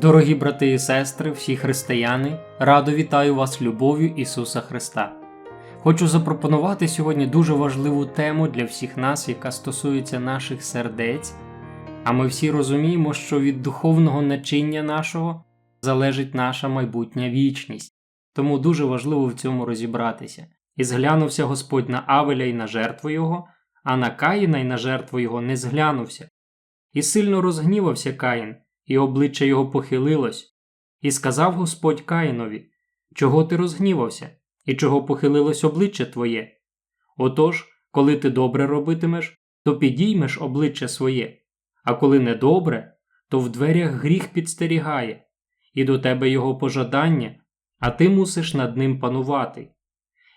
Дорогі брати і сестри, всі християни, радо вітаю вас любов'ю Ісуса Христа. Хочу запропонувати сьогодні дуже важливу тему для всіх нас, яка стосується наших сердець. А ми всі розуміємо, що від духовного начиння нашого залежить наша майбутня вічність. Тому дуже важливо в цьому розібратися. І зглянувся Господь на Авеля і на жертву його, а на Каїна і на жертву його не зглянувся. І сильно розгнівався Каїн, і обличчя його похилилось. І сказав Господь Каїнові: Чого ти розгнівався, і чого похилилось обличчя твоє? Отож, коли ти добре робитимеш, то підіймеш обличчя своє, а коли недобре, то в дверях гріх підстерігає, і до тебе його пожадання, а ти мусиш над ним панувати.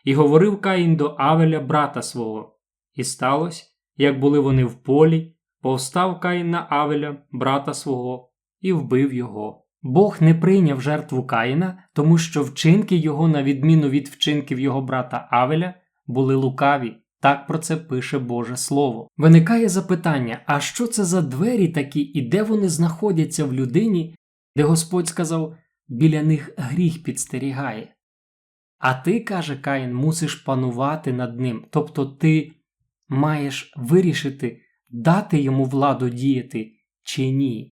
І говорив Каїн до Авеля брата свого. І сталося, як були вони в полі, повстав Каїн на Авеля, брата свого, і вбив його. Бог не прийняв жертву Каїна, тому що вчинки його, на відміну від вчинків його брата Авеля, були лукаві. Так про це пише Боже Слово. Виникає запитання: а що це за двері такі і де вони знаходяться в людині, де Господь сказав, біля них гріх підстерігає? А ти, каже Каїн, мусиш панувати над ним, тобто ти маєш вирішити, дати йому владу діяти чи ні.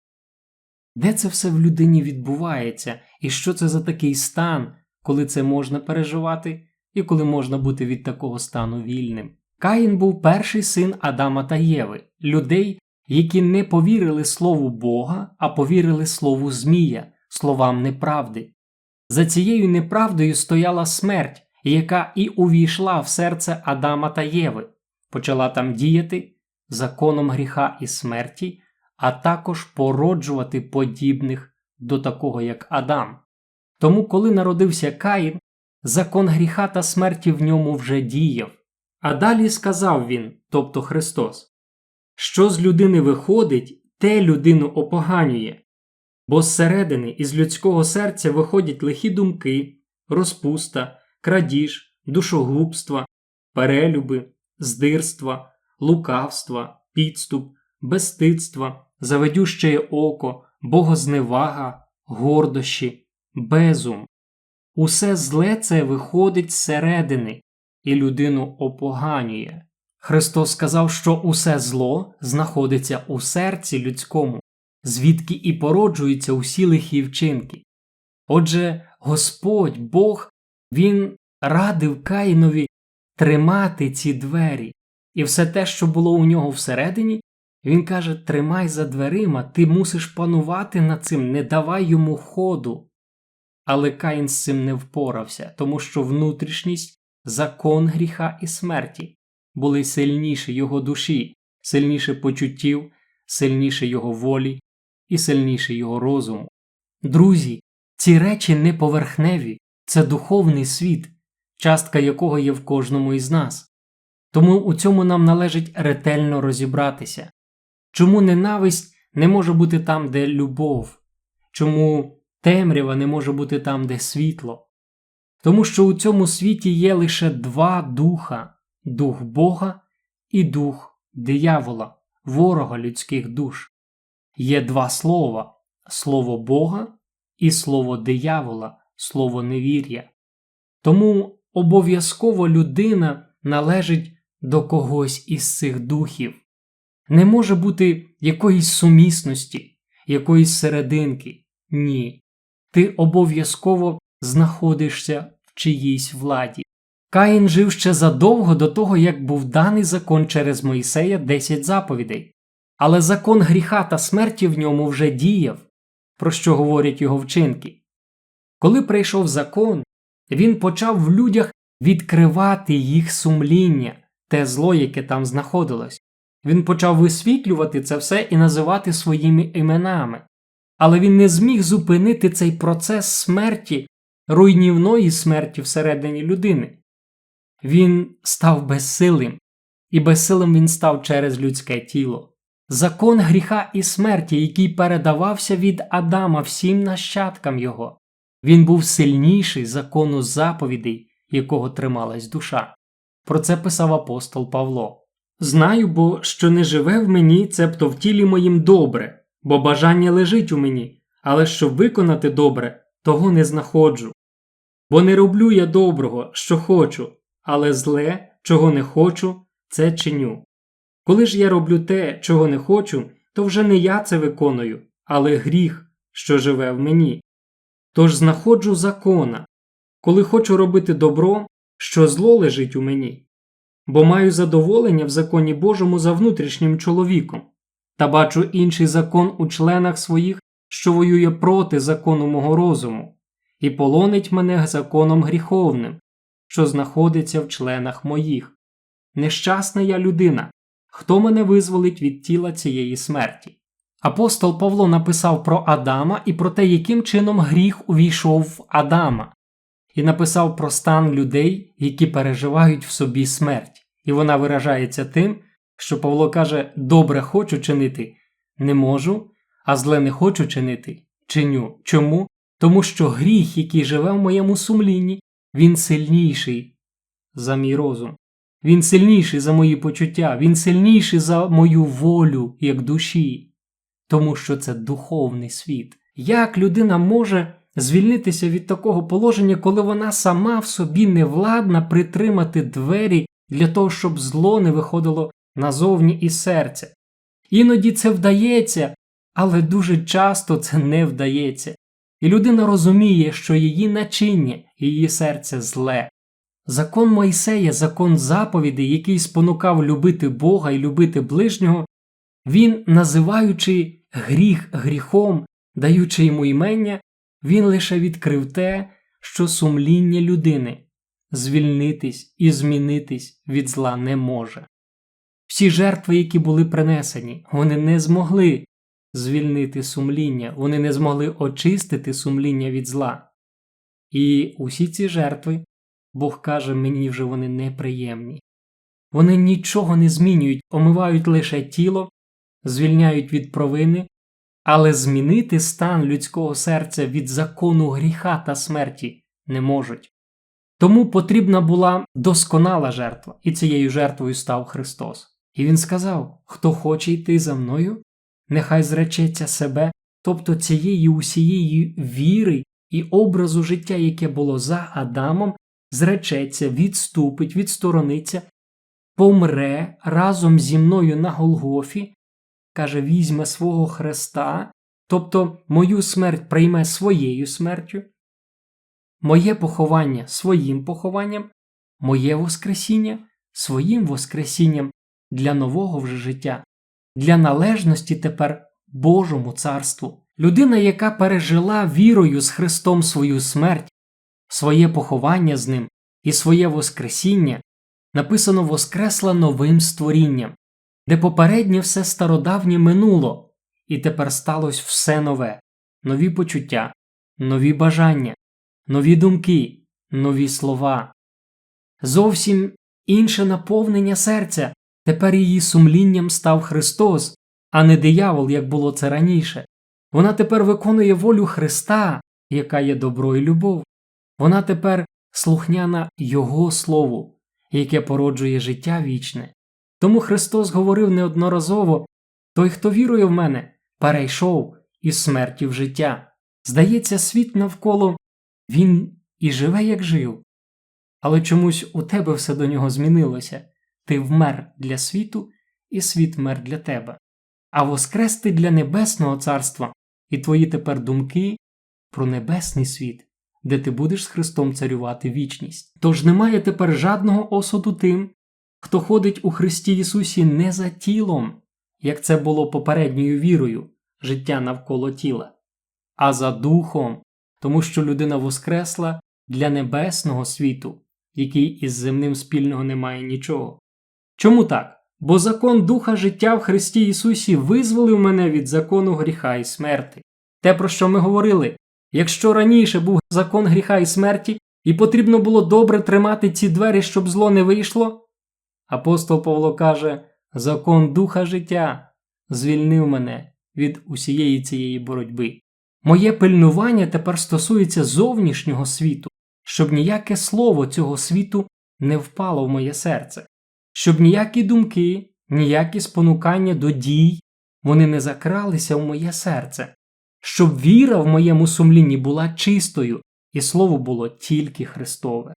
Де це все в людині відбувається, і що це за такий стан, коли це можна переживати, і коли можна бути від такого стану вільним? Каїн був перший син Адама та Єви, людей, які не повірили слову Бога, а повірили слову Змія, словам неправди. За цією неправдою стояла смерть, яка і увійшла в серце Адама та Єви, почала там діяти законом гріха і смерті, а також породжувати подібних до такого, як Адам. Тому, коли народився Каїн, закон гріха та смерті в ньому вже діяв. А далі сказав він, тобто Христос, що з людини виходить, те людину опоганює. Бо зсередини із людського серця виходять лихі думки, розпуста, крадіж, душогубства, перелюби, здирства, лукавства, підступ, безстидства, заведюще око, богозневага, гордощі, безум. Усе зле це виходить зсередини і людину опоганює. Христос сказав, що усе зло знаходиться у серці людському звідки і породжуються усі лихі вчинки. Отже, Господь Бог, Він радив Каїнові тримати ці двері, і все те, що було у нього всередині, він каже: тримай за дверима, ти мусиш панувати над цим, не давай йому ходу. Але Каїн з цим не впорався, тому що внутрішність, закон гріха і смерті були сильніші його душі, сильніше почуттів, сильніше його волі, і сильніший його розуму. Друзі, ці речі не поверхневі, це духовний світ, частка якого є в кожному із нас. Тому у цьому нам належить ретельно розібратися. Чому ненависть не може бути там, де любов, чому темрява не може бути там, де світло? Тому що у цьому світі є лише два духа дух Бога і дух диявола, ворога людських душ є два слова слово Бога і слово диявола, слово невір'я. Тому обов'язково людина належить до когось із цих духів. Не може бути якоїсь сумісності, якоїсь серединки. Ні. Ти обов'язково знаходишся в чиїсь владі. Каїн жив ще задовго до того, як був даний закон через Моїсея 10 заповідей. Але закон гріха та смерті в ньому вже діяв, про що говорять його вчинки. Коли прийшов закон, він почав в людях відкривати їх сумління, те зло, яке там знаходилось. Він почав висвітлювати це все і називати своїми іменами. Але він не зміг зупинити цей процес смерті, руйнівної смерті всередині людини. Він став безсилим, і безсилим він став через людське тіло закон гріха і смерті, який передавався від Адама всім нащадкам його. Він був сильніший закону заповідей, якого трималась душа. Про це писав апостол Павло. Знаю бо, що не живе в мені, цебто в тілі моїм добре, бо бажання лежить у мені, але щоб виконати добре, того не знаходжу. Бо не роблю я доброго, що хочу, але зле, чого не хочу, це чиню. Коли ж я роблю те, чого не хочу, то вже не я це виконую, але гріх, що живе в мені. Тож знаходжу закона, коли хочу робити добро, що зло лежить у мені, бо маю задоволення в законі Божому за внутрішнім чоловіком, та бачу інший закон у членах своїх, що воює проти закону мого розуму, і полонить мене законом гріховним, що знаходиться в членах моїх. Нещасна я людина, хто мене визволить від тіла цієї смерті. Апостол Павло написав про Адама і про те, яким чином гріх увійшов в Адама, і написав про стан людей, які переживають в собі смерть. І вона виражається тим, що Павло каже: добре хочу чинити, не можу, а зле не хочу чинити, чиню. Чому? Тому що гріх, який живе в моєму сумлінні, він сильніший за мій розум. Він сильніший за мої почуття, він сильніший за мою волю як душі, тому що це духовний світ. Як людина може звільнитися від такого положення, коли вона сама в собі не владна притримати двері для того, щоб зло не виходило назовні із серця? Іноді це вдається, але дуже часто це не вдається. І людина розуміє, що її начиння, її серце зле. Закон Мойсея, закон заповідей, який спонукав любити Бога і любити ближнього, він, називаючи гріх гріхом, даючи йому імення, він лише відкрив те, що сумління людини звільнитись і змінитись від зла не може. Всі жертви, які були принесені, вони не змогли звільнити сумління, вони не змогли очистити сумління від зла. І усі ці жертви Бог каже, мені вже вони неприємні. Вони нічого не змінюють, омивають лише тіло, звільняють від провини, але змінити стан людського серця від закону гріха та смерті не можуть. Тому потрібна була досконала жертва, і цією жертвою став Христос. І Він сказав: Хто хоче йти за мною, нехай зречеться себе, тобто цієї усієї віри і образу життя, яке було за Адамом, зречеться, відступить, відсторониться, помре разом зі мною на Голгофі, каже, візьме свого Христа, тобто мою смерть прийме своєю смертю, моє поховання своїм похованням, моє Воскресіння своїм Воскресінням для нового вже життя, для належності тепер Божому царству. Людина, яка пережила вірою з Христом свою смерть, своє поховання з ним і своє Воскресіння, написано Воскресла новим створінням, де попереднє все стародавнє минуло, і тепер сталося все нове, нові почуття, нові бажання, нові думки, нові слова. Зовсім інше наповнення серця, тепер її сумлінням став Христос, а не диявол, як було це раніше. Вона тепер виконує волю Христа, яка є добро і любов. Вона тепер слухняна Його Слову, яке породжує життя вічне. Тому Христос говорив неодноразово той, хто вірує в мене, перейшов із смерті в життя. Здається, світ навколо він і живе, як жив. Але чомусь у тебе все до нього змінилося ти вмер для світу, і світ вмер для тебе. А воскрес ти для Небесного Царства, і твої тепер думки про небесний світ де ти будеш з Христом царювати вічність. Тож немає тепер жадного осуду тим, хто ходить у Христі Ісусі не за тілом, як це було попередньою вірою, життя навколо тіла, а за духом, тому що людина воскресла для небесного світу, який із земним спільного не має нічого. Чому так? Бо закон Духа життя в Христі Ісусі визволив мене від закону гріха і смерти. Те, про що ми говорили, Якщо раніше був закон гріха і смерті, і потрібно було добре тримати ці двері, щоб зло не вийшло, апостол Павло каже: закон духа життя звільнив мене від усієї цієї боротьби. Моє пильнування тепер стосується зовнішнього світу, щоб ніяке слово цього світу не впало в моє серце, щоб ніякі думки, ніякі спонукання до дій вони не закралися в моє серце щоб віра в моєму сумлінні була чистою, і слово було тільки Христове.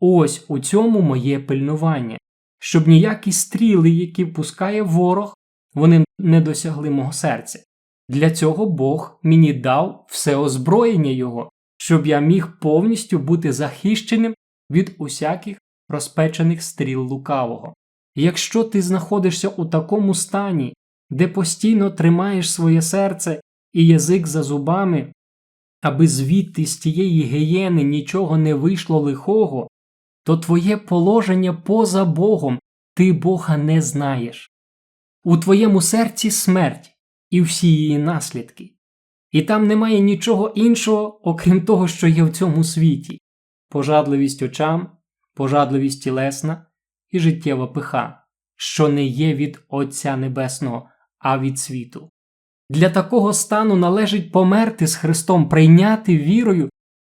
Ось у цьому моє пильнування, щоб ніякі стріли, які пускає ворог, вони не досягли мого серця. Для цього Бог мені дав все озброєння Його, щоб я міг повністю бути захищеним від усяких розпечених стріл лукавого. Якщо ти знаходишся у такому стані, де постійно тримаєш своє серце і язик за зубами, аби звідти з тієї гієни нічого не вийшло лихого, то твоє положення поза Богом ти Бога не знаєш. У твоєму серці смерть і всі її наслідки, і там немає нічого іншого, окрім того, що є в цьому світі пожадливість очам, пожадливість тілесна і життєва пиха, що не є від Отця Небесного, а від світу. Для такого стану належить померти з Христом, прийняти вірою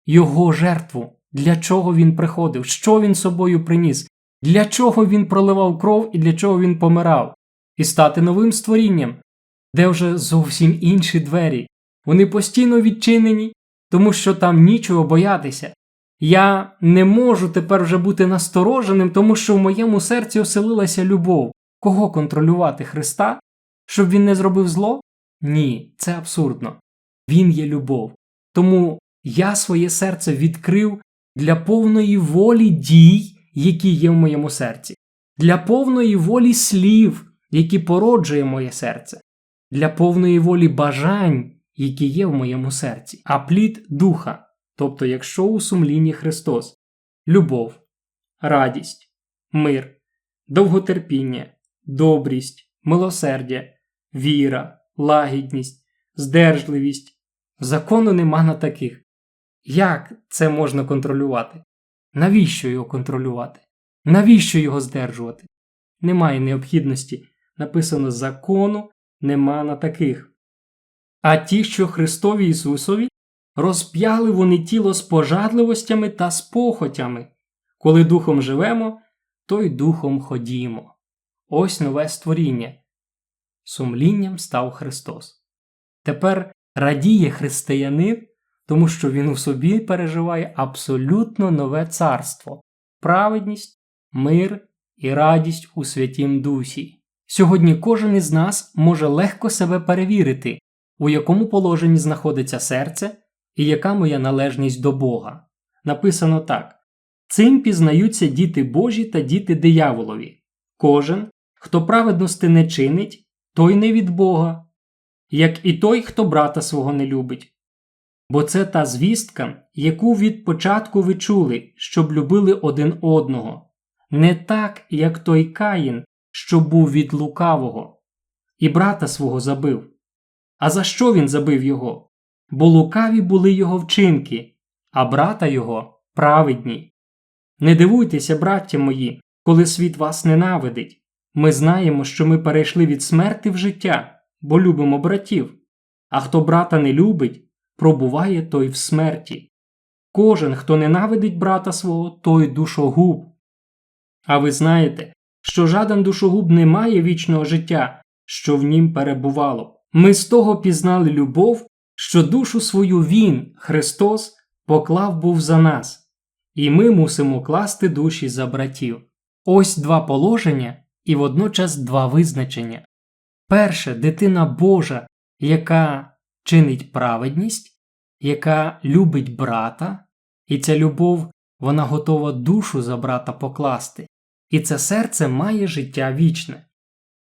Його жертву, для чого Він приходив, що Він собою приніс, для чого Він проливав кров і для чого Він помирав, і стати новим створінням, де вже зовсім інші двері. Вони постійно відчинені, тому що там нічого боятися. Я не можу тепер вже бути настороженим, тому що в моєму серці оселилася любов. Кого контролювати Христа? Щоб він не зробив зло? Ні, це абсурдно. Він є любов. Тому я своє серце відкрив для повної волі дій, які є в моєму серці, для повної волі слів, які породжує моє серце, для повної волі бажань, які є в моєму серці, а плід духа, тобто, якщо у сумлінні Христос, любов, радість, мир, довготерпіння, добрість, милосердя, віра, лагідність, здержливість. Закону нема на таких. Як це можна контролювати? Навіщо його контролювати? Навіщо його здержувати? Немає необхідності. Написано закону нема на таких. А ті, що Христові Ісусові, розп'яли вони тіло з пожадливостями та з похотями. Коли духом живемо, то й духом ходімо. Ось нове створіння. Сумлінням став Христос. Тепер радіє християнин, тому що він у собі переживає абсолютно нове царство, праведність, мир і радість у Святім Дусі. Сьогодні кожен із нас може легко себе перевірити, у якому положенні знаходиться серце і яка моя належність до Бога. Написано так: цим пізнаються діти Божі та діти дияволові. Кожен, хто праведності не чинить, той не від Бога, як і той, хто брата свого не любить. Бо це та звістка, яку від початку ви чули, щоб любили один одного, не так, як той Каїн, що був від лукавого, і брата свого забив. А за що він забив його? Бо лукаві були його вчинки, а брата його праведні. Не дивуйтеся, браття мої, коли світ вас ненавидить. Ми знаємо, що ми перейшли від смерти в життя, бо любимо братів. А хто брата не любить, пробуває той в смерті. Кожен, хто ненавидить брата свого, той душогуб. А ви знаєте, що жадан душогуб не має вічного життя, що в нім перебувало. Ми з того пізнали любов, що душу свою Він, Христос, поклав був за нас, і ми мусимо класти душі за братів. Ось два положення і водночас два визначення. Перше дитина Божа, яка чинить праведність, яка любить брата, і ця любов вона готова душу за брата покласти і це серце має життя вічне.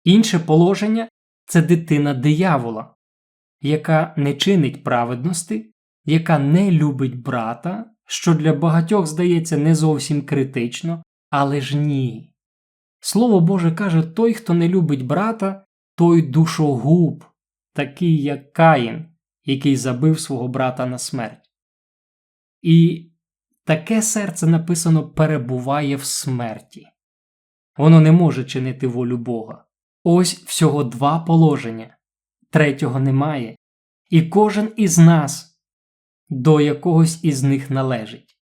Інше положення це дитина диявола, яка не чинить праведності, яка не любить брата, що для багатьох здається не зовсім критично, але ж ні. Слово Боже каже: той, хто не любить брата, той душогуб, такий як Каїн, який забив свого брата на смерть. І таке серце написано перебуває в смерті. Воно не може чинити волю Бога. Ось всього два положення, третього немає, і кожен із нас до якогось із них належить.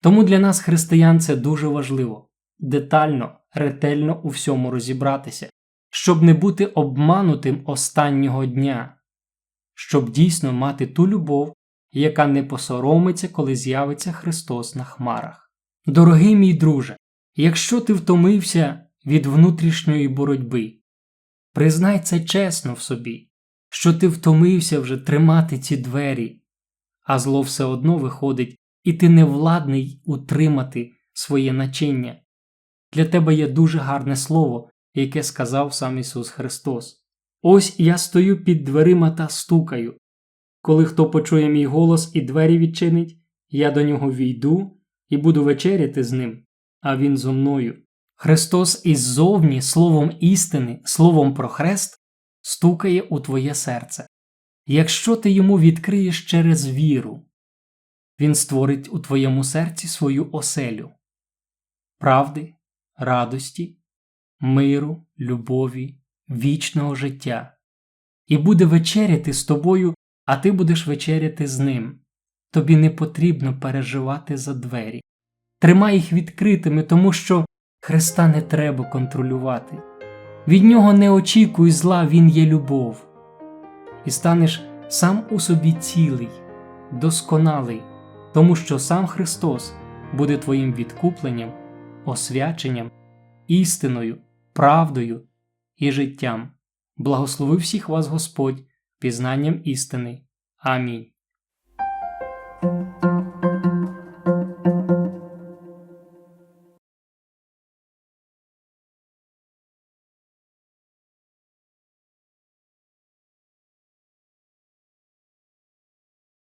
Тому для нас, християн, це дуже важливо детально, ретельно у всьому розібратися, щоб не бути обманутим останнього дня, щоб дійсно мати ту любов, яка не посоромиться, коли з'явиться Христос на хмарах. Дорогий мій друже, якщо ти втомився від внутрішньої боротьби, признай це чесно в собі, що ти втомився вже тримати ці двері, а зло все одно виходить, і ти не владний утримати своє начиння. Для тебе є дуже гарне слово, яке сказав сам Ісус Христос. Ось я стою під дверима та стукаю. Коли хто почує мій голос і двері відчинить, я до нього війду і буду вечеряти з ним, а він зо мною. Христос іззовні словом істини, словом про хрест, стукає у твоє серце. Якщо ти йому відкриєш через віру, він створить у твоєму серці свою оселю правди, радості, миру, любові, вічного життя, і буде вечеряти з тобою, а ти будеш вечеряти з ним. Тобі не потрібно переживати за двері. Тримай їх відкритими, тому що Христа не треба контролювати. Від нього не очікуй зла, Він є любов. І станеш сам у собі цілий, досконалий, тому що сам Христос буде твоїм відкупленням, освяченням, істиною, правдою і життям. Благослови всіх вас Господь пізнанням істини. Амінь.